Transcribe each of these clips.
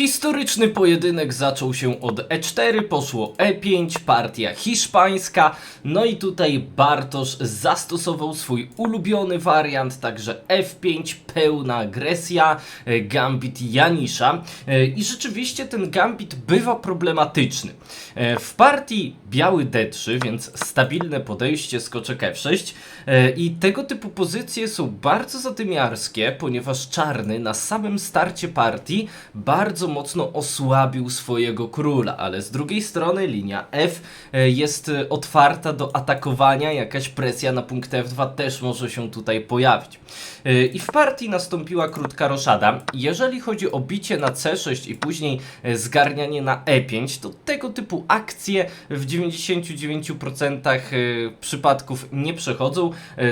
Historyczny pojedynek zaczął się od E4, poszło E5, partia hiszpańska, no i tutaj Bartosz zastosował swój ulubiony wariant, także F5, pełna agresja, e, gambit Janisza. E, i rzeczywiście ten gambit bywa problematyczny. E, W partii biały D3, więc stabilne podejście, skoczek F6 e, i tego typu pozycje są bardzo zadymiarskie, ponieważ czarny na samym starcie partii bardzo mocno osłabił swojego króla, ale z drugiej strony linia F e, jest e, otwarta do atakowania, jakaś presja na punkt F2 też może się tutaj pojawić. E, I w partii nastąpiła krótka roszada. Jeżeli chodzi o bicie na C6 i później zgarnianie na E5, to tego typu akcje w 99% e, przypadków nie przechodzą.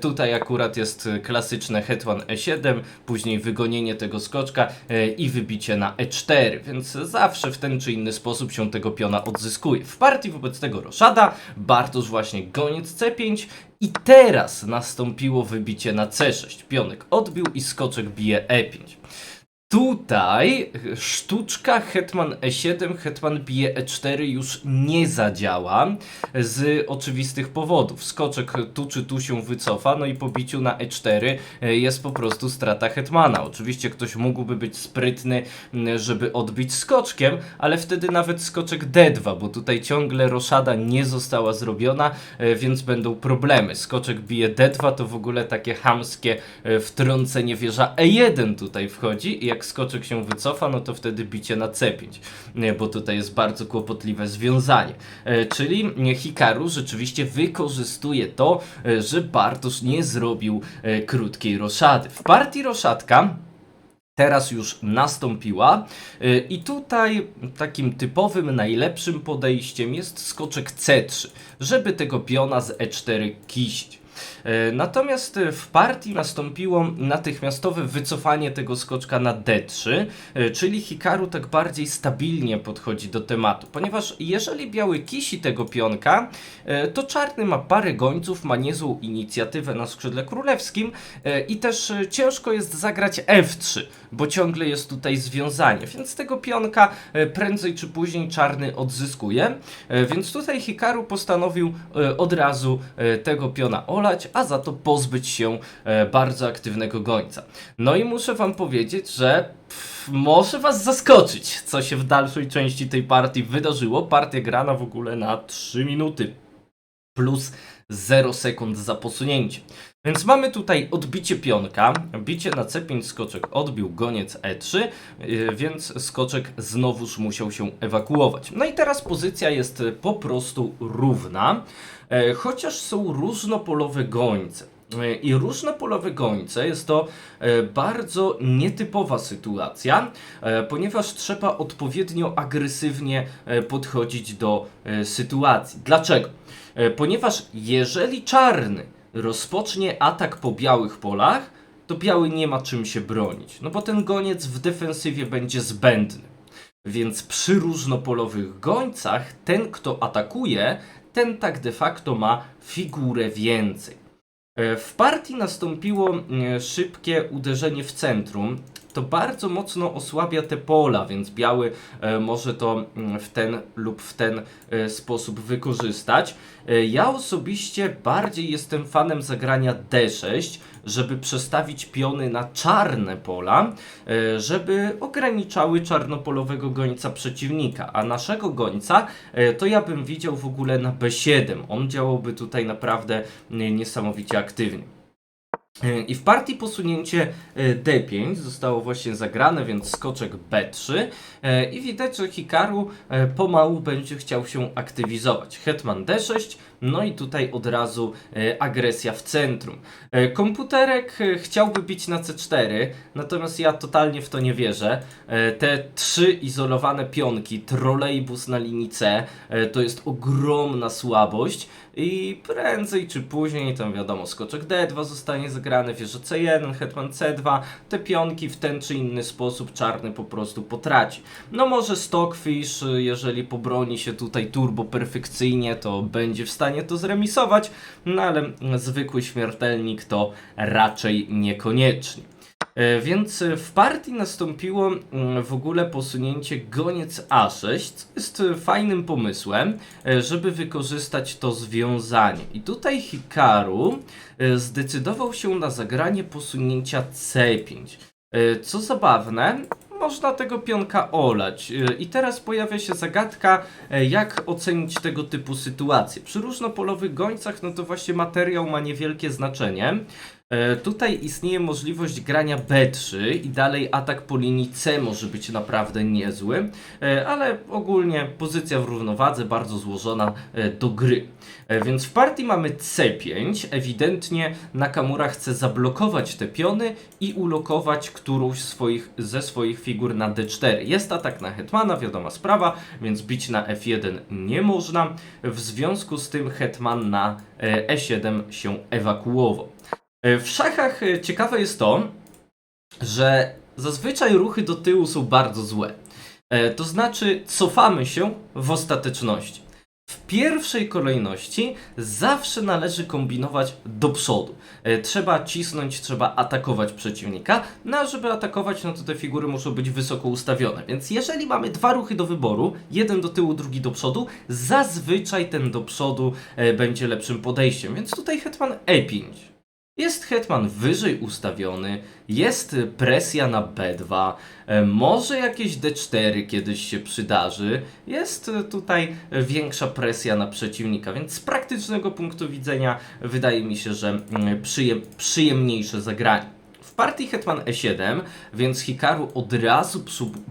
Tutaj akurat jest klasyczne hetman E7, później wygonienie tego skoczka i wybicie na E4, więc zawsze w ten czy inny sposób się tego piona odzyskuje. W partii wobec tego roszada, Bartosz właśnie goniec C5 i teraz nastąpiło wybicie na C6. Pionek odbił i skoczek bije E5. Tutaj sztuczka Hetman E7, Hetman bije E4 już nie zadziała z oczywistych powodów. Skoczek tu czy tu się wycofa, no i po biciu na E4 e, jest po prostu strata Hetmana. Oczywiście ktoś mógłby być sprytny, żeby odbić skoczkiem, ale wtedy nawet skoczek D2, bo tutaj ciągle roszada nie została zrobiona, e, więc będą problemy. Skoczek bije D2 to w ogóle takie hamskie e, wtrącenie wieża E1 tutaj wchodzi i jak skoczek się wycofa, no to wtedy bicie na C5, nie, bo tutaj jest bardzo kłopotliwe związanie. E, Czyli Hikaru rzeczywiście wykorzystuje to, e, że Bartosz nie zrobił e, krótkiej roszady. W partii roszadka teraz już nastąpiła. I tutaj takim typowym, najlepszym podejściem jest skoczek C3, żeby tego piona z E4 kisić. Y, Natomiast y, w partii nastąpiło natychmiastowe wycofanie tego skoczka na D3, y, czyli Hikaru tak bardziej stabilnie podchodzi do tematu, ponieważ jeżeli biały kisi tego pionka, to czarny ma parę gońców, ma niezłą inicjatywę na skrzydle królewskim i też ciężko jest zagrać F3, bo ciągle jest tutaj związanie, więc tego pionka e, prędzej czy później czarny odzyskuje, E, więc tutaj Hikaru postanowił e, od razu e, tego piona a za to pozbyć się e, bardzo aktywnego gońca. No i muszę wam powiedzieć, że pff, może was zaskoczyć, co się w dalszej części tej partii wydarzyło. Partia grana w ogóle na 3 minuty plus 0 sekund za posunięcie. Więc mamy tutaj odbicie pionka, bicie na C5 skoczek odbił goniec E3, yy, więc skoczek znowuż musiał się ewakuować. No i teraz pozycja jest y, po prostu równa, e, chociaż są różnopolowe gońce. E, I różnopolowe gońce jest to e, bardzo nietypowa sytuacja, e, ponieważ trzeba odpowiednio agresywnie podchodzić do sytuacji. Dlaczego? Ponieważ jeżeli czarny rozpocznie atak po białych polach, to biały nie ma czym się bronić. No bo ten goniec w defensywie będzie zbędny. Więc przy różnopolowych gońcach ten, kto atakuje, ten tak de facto ma figurę więcej. E, W partii nastąpiło e, szybkie uderzenie w centrum. To bardzo mocno osłabia te pola, więc biały e, może to mm, w ten lub w ten e, sposób wykorzystać. E, Ja osobiście bardziej jestem fanem zagrania D6, żeby przestawić piony na czarne pola, żeby ograniczały czarnopolowego gońca przeciwnika. A naszego gońca to ja bym widział w ogóle na B7. On działałby tutaj naprawdę niesamowicie aktywnie. E, I w partii posunięcie e, D5 zostało właśnie zagrane, więc skoczek B3 e, i widać, że Hikaru pomału będzie chciał się aktywizować. Hetman D6, no i tutaj od razu agresja w centrum. Komputerek chciałby bić na C4, natomiast ja totalnie w to nie wierzę. Te trzy izolowane pionki, trolejbus na linii C, to jest ogromna słabość i prędzej czy później, tam wiadomo, skoczek D2 zostanie zagrany, wieża C1, hetman C2, te pionki w ten czy inny sposób czarny po prostu potraci. No może Stockfish, jeżeli pobroni się tutaj turbo perfekcyjnie, to będzie w stanie to zremisować, no ale zwykły śmiertelnik to raczej niekoniecznie. E, Więc w partii nastąpiło mm, w ogóle posunięcie goniec A6, co jest e, fajnym pomysłem, e, żeby wykorzystać to związanie. I tutaj Hikaru zdecydował się na zagranie posunięcia C5. E, Co zabawne, można tego pionka olać. I teraz pojawia się zagadka, jak ocenić tego typu sytuacje. Przy różnopolowych gońcach, no to właśnie materiał ma niewielkie znaczenie. E, Tutaj istnieje możliwość grania B3 i dalej atak po linii C może być naprawdę niezły, e, ale ogólnie pozycja w równowadze bardzo złożona e, do gry. Więc w partii mamy C5, ewidentnie Nakamura chce zablokować te piony i ulokować którąś swoich, ze swoich figur na D4. Jest atak na Hetmana, wiadoma sprawa, więc bić na F1 nie można. W związku z tym Hetman na e, E7 się ewakuował. E, W szachach e, ciekawe jest to, że zazwyczaj ruchy do tyłu są bardzo złe. E, To znaczy, cofamy się w ostateczności. W pierwszej kolejności zawsze należy kombinować do przodu. Trzeba cisnąć, trzeba atakować przeciwnika. No a żeby atakować, no to te figury muszą być wysoko ustawione. Więc jeżeli mamy dwa ruchy do wyboru, jeden do tyłu, drugi do przodu, zazwyczaj ten do przodu będzie lepszym podejściem. Więc tutaj hetman E5. Jest hetman wyżej ustawiony, jest presja na B2, e, może jakieś D4 kiedyś się przydarzy, jest tutaj większa presja na przeciwnika, więc z praktycznego punktu widzenia wydaje mi się, że mm, przyjem, przyjemniejsze zagranie. W partii Hetman E7, więc Hikaru od razu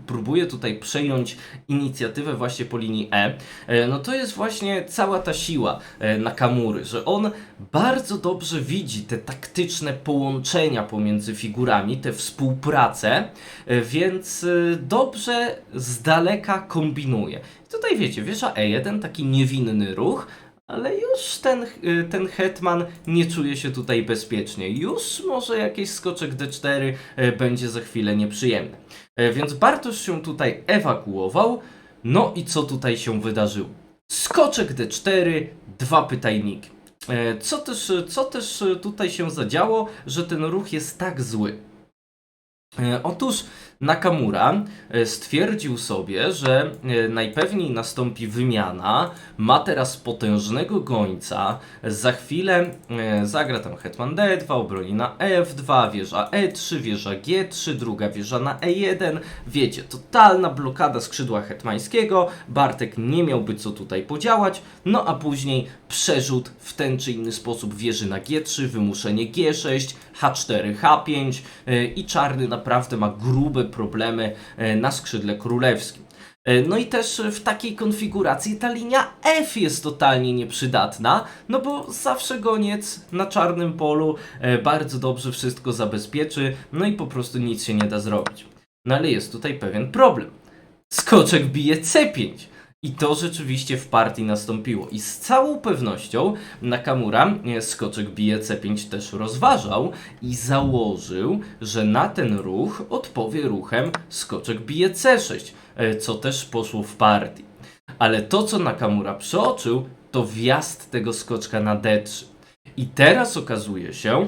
próbuje tutaj przejąć inicjatywę właśnie po linii E. E, No to jest właśnie cała ta siła e, Nakamury, że on bardzo dobrze widzi te taktyczne połączenia pomiędzy figurami, tę współpracę, e, więc dobrze z daleka kombinuje. Tutaj wiecie, wieża E1, taki niewinny ruch, ale już ten, y, ten hetman nie czuje się tutaj bezpiecznie. Już może jakiś skoczek D4 y, będzie za chwilę nieprzyjemny. Y, Więc Bartosz się tutaj ewakuował. No i co tutaj się wydarzyło? Skoczek D4, dwa pytajniki. Co też, co też tutaj się zadziało, że ten ruch jest tak zły? Otóż Nakamura e, stwierdził sobie, że e, najpewniej nastąpi wymiana, ma teraz potężnego gońca, za chwilę e, zagra tam hetman d2, obroni na f2, wieża e3, wieża g3, druga wieża na e1, wiecie, totalna blokada skrzydła hetmańskiego, Bartek nie miałby co tutaj podziałać, no a później przerzut w ten czy inny sposób wieży na g3, wymuszenie g6, h4, h5 e, i czarny naprawdę ma grube problemy e, na skrzydle królewskim. E, No i też w takiej konfiguracji ta linia F jest totalnie nieprzydatna, no bo zawsze goniec na czarnym polu e, bardzo dobrze wszystko zabezpieczy, no i po prostu nic się nie da zrobić. No ale jest tutaj pewien problem. Skoczek bije C5. I to rzeczywiście w partii nastąpiło. I z całą pewnością Nakamura e, skoczek bije C5 też rozważał i założył, że na ten ruch odpowie ruchem skoczek bije C6, e, co też poszło w partii. Ale to, co Nakamura przeoczył, to wjazd tego skoczka na D3. I teraz okazuje się,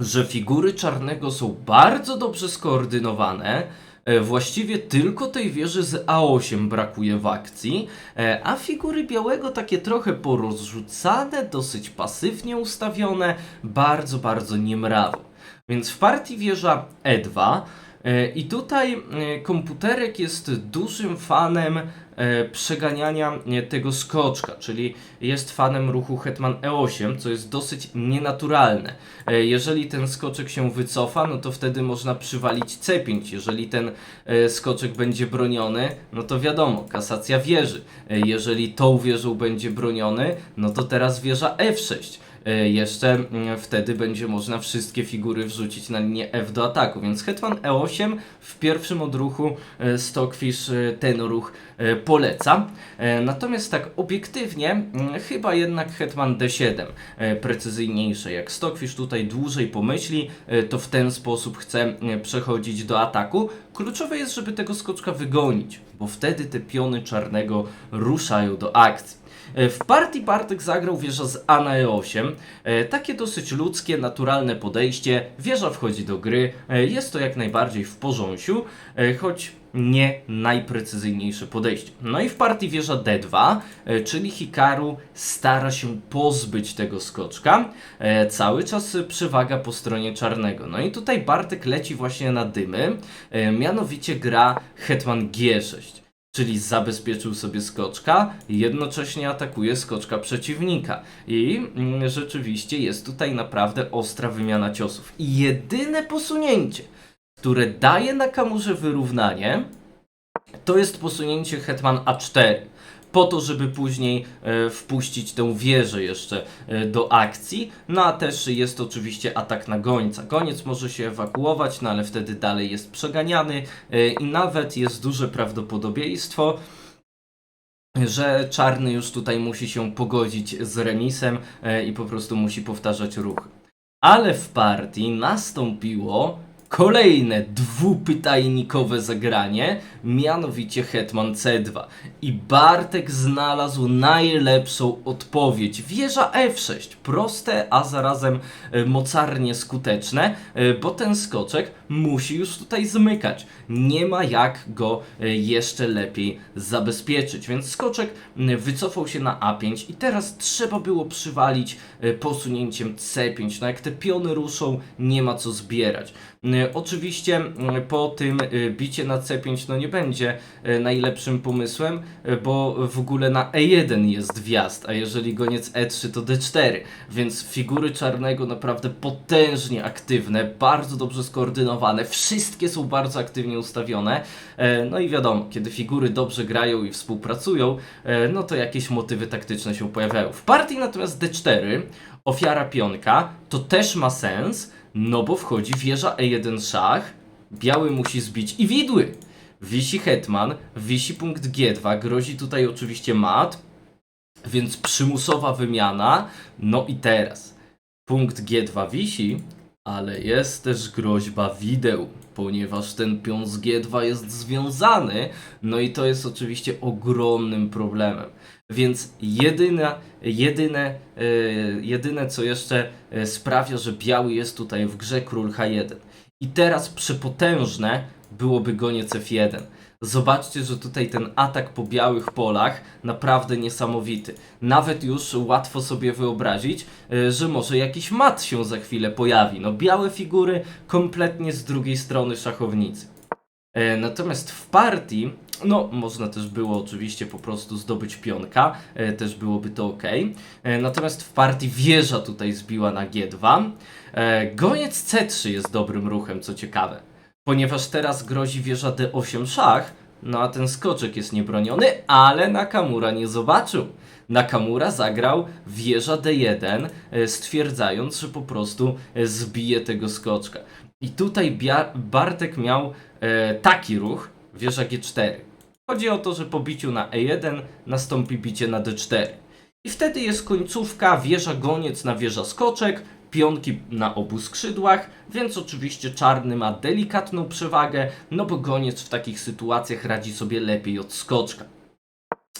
że figury czarnego są bardzo dobrze skoordynowane. E, Właściwie tylko tej wieży z A8 brakuje w akcji, e, a figury białego takie trochę porozrzucane, dosyć pasywnie ustawione, bardzo, bardzo niemrawo. Więc w partii wieża E2 e, i tutaj komputerek jest dużym fanem przeganiania e, tego skoczka, czyli jest fanem ruchu Hetman E8, co jest dosyć nienaturalne. E, Jeżeli ten skoczek się wycofa, no to wtedy można przywalić C5. Jeżeli ten e, skoczek będzie broniony, no to wiadomo, kasacja wieży. E, Jeżeli tą wieżą będzie broniony, no to teraz wieża F6. E, Jeszcze wtedy będzie można wszystkie figury wrzucić na linię F do ataku, więc Hetman E8 w pierwszym odruchu e, Stockfish e, ten ruch e, poleca. E, Natomiast tak obiektywnie, mm, chyba jednak Hetman D7 e, precyzyjniejsze. Jak Stockfish tutaj dłużej pomyśli, to w ten sposób chce przechodzić do ataku. Kluczowe jest, żeby tego skoczka wygonić, bo wtedy te piony czarnego ruszają do akcji. W partii Bartek zagrał wieża z A na E8. E, Takie dosyć ludzkie, naturalne podejście. Wieża wchodzi do gry. Jest to jak najbardziej w porządku, choć nie najprecyzyjniejsze podejście. No i w partii wieża D2, e, czyli Hikaru stara się pozbyć tego skoczka. E, Cały czas przewaga po stronie czarnego. No i tutaj Bartek leci właśnie na dymy, e, mianowicie gra Hetman G6 czyli zabezpieczył sobie skoczka, jednocześnie atakuje skoczka przeciwnika. I mm, rzeczywiście jest tutaj naprawdę ostra wymiana ciosów. I jedyne posunięcie, które daje na kamurze wyrównanie, to jest posunięcie hetman A4. Po to, żeby później e, wpuścić tę wieżę jeszcze e, do akcji. No a też jest oczywiście atak na gońca. Goniec może się ewakuować, no ale wtedy dalej jest przeganiany e, i nawet jest duże prawdopodobieństwo, że czarny już tutaj musi się pogodzić z remisem i po prostu musi powtarzać ruch. Ale w partii nastąpiło kolejne dwupytajnikowe zagranie, mianowicie Hetman C2. I Bartek znalazł najlepszą odpowiedź. Wieża F6. Proste, a zarazem e, mocarnie skuteczne, e, bo ten skoczek musi już tutaj zmykać. Nie ma jak go e, jeszcze lepiej zabezpieczyć. Więc skoczek m, wycofał się na A5 i teraz trzeba było przywalić e, posunięciem C5. No jak te piony ruszą, nie ma co zbierać. E, Oczywiście po tym e, bicie na C5 no nie będzie e, najlepszym pomysłem, e, bo w ogóle na E1 jest wjazd, a jeżeli goniec E3 to D4, więc figury czarnego naprawdę potężnie aktywne, bardzo dobrze skoordynowane, wszystkie są bardzo aktywnie ustawione. E, No i wiadomo, kiedy figury dobrze grają i współpracują, e, no to jakieś motywy taktyczne się pojawiają. W partii natomiast D4, ofiara pionka, to też ma sens, no bo wchodzi wieża E1 szach, biały musi zbić i widły. Wisi hetman, wisi punkt G2, grozi tutaj oczywiście mat, więc przymusowa wymiana. No i teraz punkt G2 wisi, ale jest też groźba wideł, ponieważ ten pion z G2 jest związany, no i to jest oczywiście ogromnym problemem. Więc jedyne, jedyne, jedyne co jeszcze e, sprawia, że biały jest tutaj w grze król H1. I teraz przepotężne byłoby goniec F1. Zobaczcie, że tutaj ten atak po białych polach naprawdę niesamowity. Nawet już łatwo sobie wyobrazić, e, że może jakiś mat się za chwilę pojawi. No białe figury kompletnie z drugiej strony szachownicy. E, Natomiast w partii, no można też było oczywiście po prostu zdobyć pionka, e, też byłoby to ok. Natomiast w partii wieża tutaj zbiła na G2. E, Goniec C3 jest dobrym ruchem, co ciekawe, ponieważ teraz grozi wieża D8 szach, no a ten skoczek jest niebroniony, ale Nakamura nie zobaczył. Nakamura zagrał wieża D1, e, stwierdzając, że po prostu e, zbije tego skoczka. I tutaj Bartek miał e, taki ruch, wieża G4. Chodzi o to, że po biciu na E1 nastąpi bicie na D4. I wtedy jest końcówka, wieża goniec na wieża skoczek, pionki na obu skrzydłach, więc oczywiście czarny ma delikatną przewagę, no bo goniec w takich sytuacjach radzi sobie lepiej od skoczka.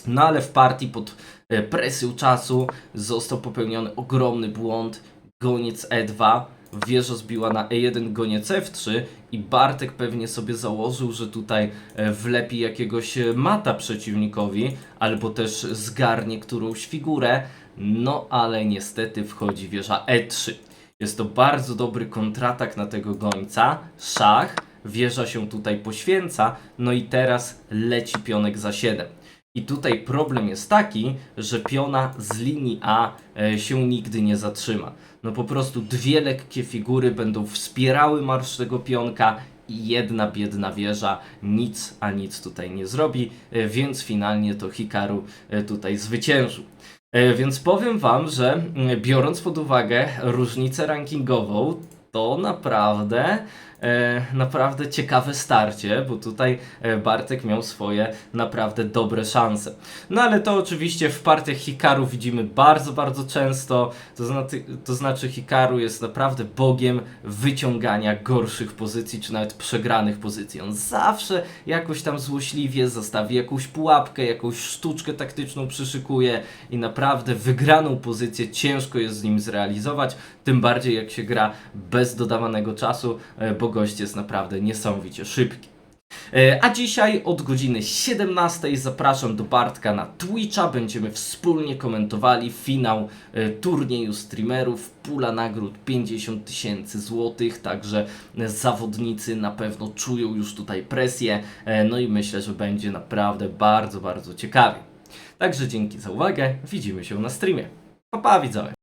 No ale w partii pod e, presją czasu został popełniony ogromny błąd. Goniec E2, wieża zbiła na E1, goniec F3 i Bartek pewnie sobie założył, że tutaj e, wlepi jakiegoś e, mata przeciwnikowi, albo też zgarnie którąś figurę. No ale niestety wchodzi wieża E3. Jest to bardzo dobry kontratak na tego gońca. Szach, wieża się tutaj poświęca, no i teraz leci pionek za 7. I tutaj problem jest taki, że piona z linii A e, się nigdy nie zatrzyma. No po prostu dwie lekkie figury będą wspierały marsz tego pionka i jedna biedna wieża nic a nic tutaj nie zrobi, e, więc finalnie to Hikaru e, tutaj zwyciężył. E, Więc powiem Wam, że mm, biorąc pod uwagę różnicę rankingową, to naprawdę naprawdę ciekawe starcie, bo tutaj e, Bartek miał swoje naprawdę dobre szanse. No ale to oczywiście w partiach Hikaru widzimy bardzo, bardzo często. To, znaczy, to znaczy Hikaru jest naprawdę bogiem wyciągania gorszych pozycji, czy nawet przegranych pozycji. On zawsze jakoś tam złośliwie zostawi jakąś pułapkę, jakąś sztuczkę taktyczną przyszykuje i naprawdę wygraną pozycję ciężko jest z nim zrealizować, tym bardziej jak się gra bez dodawanego czasu, e, bo gość jest naprawdę niesamowicie szybki. E, A dzisiaj od godziny 17 zapraszam do Bartka na Twitcha. Będziemy wspólnie komentowali finał e, turnieju streamerów. Pula nagród 50 tysięcy złotych, także zawodnicy na pewno czują już tutaj presję. e, No i myślę, że będzie naprawdę bardzo, bardzo ciekawie. Także dzięki za uwagę. Widzimy się na streamie. Pa, pa widzowie.